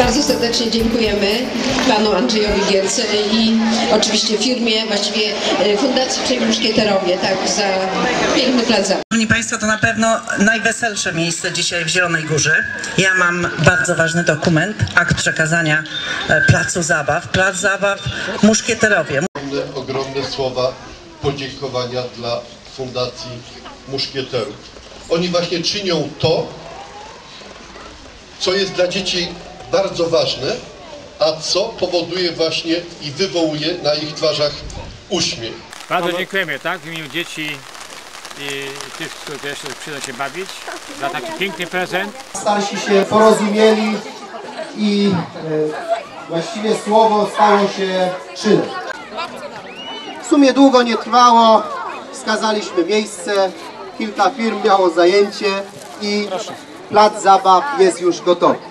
Bardzo serdecznie dziękujemy panu Andrzejowi Gierce i oczywiście firmie, właściwie e, Fundacji Trzej Muszkieterowie, tak, za piękny plac zabaw. Szanowni Państwo, to na pewno najweselsze miejsce dzisiaj w Zielonej Górze. Ja mam bardzo ważny dokument, akt przekazania e, Placu Zabaw. Plac Zabaw Muszkieterowie. ogromne, ogromne słowa podziękowania dla Fundacji Muszkieterów. Oni właśnie czynią to, co jest dla dzieci bardzo ważne, a co powoduje właśnie i wywołuje na ich twarzach uśmiech. Bardzo dziękujemy, tak, w imieniu dzieci i tych, którzy jeszcze przyjdą się bawić, za taki piękny prezent. starsi się porozumieli i e, właściwie słowo stało się czynem. W sumie długo nie trwało, wskazaliśmy miejsce, kilka firm miało zajęcie i plac zabaw jest już gotowy.